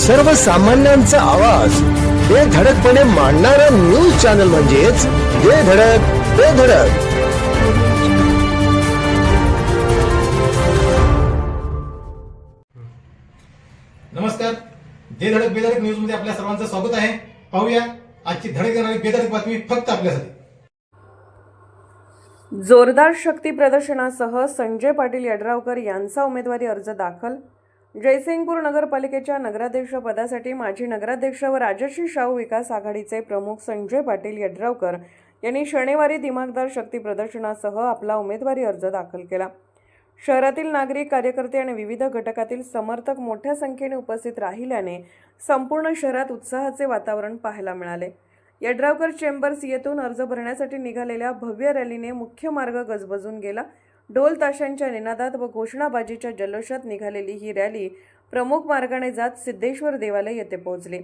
सर्वसामान्यांचा आवाज. बेधडकपणे मांडणारा न्यूज चॅनल म्हणजेच बेधडक बेधडक नमस्कार. जे धडक बेधडक न्यूजमध्ये आपल्या सर्वांचं स्वागत आहे. पाहूया आजची धडक देणारी बेधडक बातमी फक्त आपल्यासाठी. जोरदार शक्ती प्रदर्शनासह संजय पाटील यड्रावकर यांचा उमेदवारी अर्ज दाखल. जयसिंगपूर नगरपालिकेच्या नगराध्यक्ष पदासाठी माजी नगराध्यक्ष व राजर्षी शाहू विकास आघाडीचे प्रमुख संजय पाटील यड्रावकर यांनी शनिवारी दिमागदार शक्ती प्रदर्शनासह आपला उमेदवारी अर्ज दाखल केला. शहरातील नागरिक कार्यकर्ते आणि विविध घटकातील समर्थक मोठ्या संख्येने उपस्थित राहिल्याने संपूर्ण शहरात उत्साहाचे वातावरण पाहायला मिळाले. यड्रावकर चेंबर्स येथून अर्ज भरण्यासाठी निघालेल्या भव्य रॅलीने मुख्य मार्ग गजबजून गेला. ढोल ताशांच्या निनादात व घोषणाबाजीच्या जल्लोषात निघालेली ही रॅली प्रमुख मार्गाने जात सिद्धेश्वर देवालय येथे पोहोचली.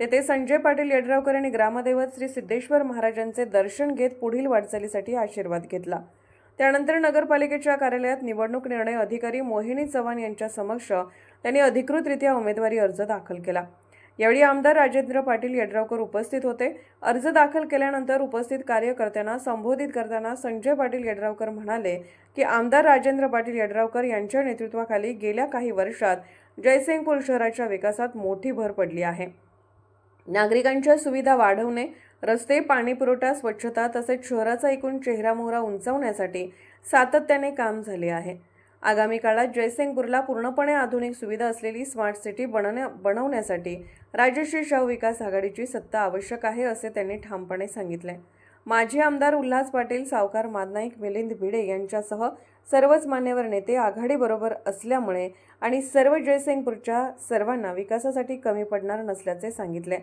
तेथे संजय पाटील यड्रावकर यांनी ग्रामदैवत श्री सिद्धेश्वर महाराजांचे दर्शन घेत पुढील वाटचालीसाठी आशीर्वाद घेतला. त्यानंतर नगरपालिकेच्या कार्यालयात निवडणूक निर्णय अधिकारी मोहिनी चव्हाण यांच्या समक्ष त्यांनी अधिकृतरित्या उमेदवारी अर्ज दाखल केला. यावेळी आमदार राजेंद्र पाटील यड्रावकर उपस्थित होते. अर्ज दाखल केल्यानंतर उपस्थित कार्यकर्त्यांना संबोधित करताना संजय पाटील यड्रावकर म्हणाले की आमदार राजेंद्र पाटील यड्रावकर यांच्या नेतृत्वाखाली गेल्या काही वर्षात जयसिंगपूर शहराच्या विकासात मोठी भर पडली आहे. नागरिकांच्या सुविधा वाढवणे रस्ते पाणीपुरवठा स्वच्छता तसेच शहराचा एकूण चेहरामोहरा उंचावण्यासाठी सातत्याने काम झाले आहे. आगामी काळात जयसिंगपूरला पूर्णपणे आधुनिक सुविधा असलेली स्मार्ट सिटी बनवण्या बनवण्यासाठी राज्यश्री शाहू विकास आघाडीची सत्ता आवश्यक आहे असे त्यांनी ठामपणे सांगितले. माजी आमदार उल्हास पाटील सावकार मादनाईक मिलिंद भिडे यांच्यासह सर्वच मान्यवर नेते आघाडीबरोबर असल्यामुळे आणि सर्व जयसिंगपूरच्या सर्वांना विकासासाठी कमी पडणार नसल्याचे सांगितले.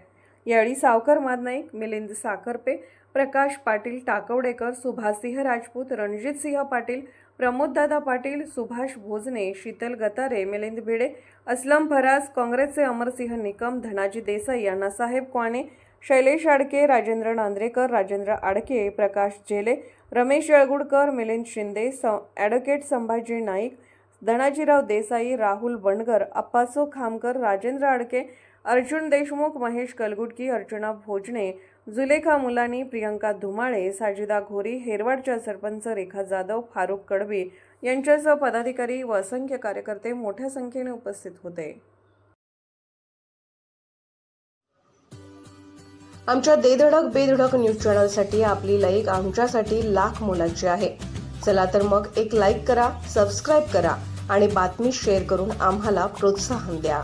यावेळी सावकर मादनाईक मिलिंद साखरपे प्रकाश पाटील टाकवडेकर सुभाषसिंह राजपूत रणजितसिंह पाटील प्रमोददादा पाटील सुभाष भोजने शीतल गतारे मिलिंद भिडे असलम फराज काँग्रेसचे अमरसिंह निकम धनाजी देसाई अण्णासाहेब क्वाणे शैलेश आडके राजेंद्र नांद्रेकर राजेंद्र आडके प्रकाश झेले रमेश येळगुडकर मिलिंद शिंदे स ॲडव्होकेट संभाजी नाईक धनाजीराव देसाई राहुल बंडगर अप्पासो खामकर राजेंद्र आडके अर्जुन देशमुख महेश कलगुटकी अर्चना भोजने जुलेखा मुलानी प्रियंका धुमाळे साजिदा घोरी हेरवाडच्या सरपंच रेखा जाधव फारुख कडबी यांच्यासह पदाधिकारी व असंख्य कार्यकर्ते मोठ्या संख्येने उपस्थित होते. आमच्या देधडक बेधडक न्यूज चॅनलसाठी आपली लाईक आमच्यासाठी लाख मोलाची आहे. चला तर मग एक लाईक करा सबस्क्राईब करा आणि बातमी शेअर करून आम्हाला प्रोत्साहन द्या.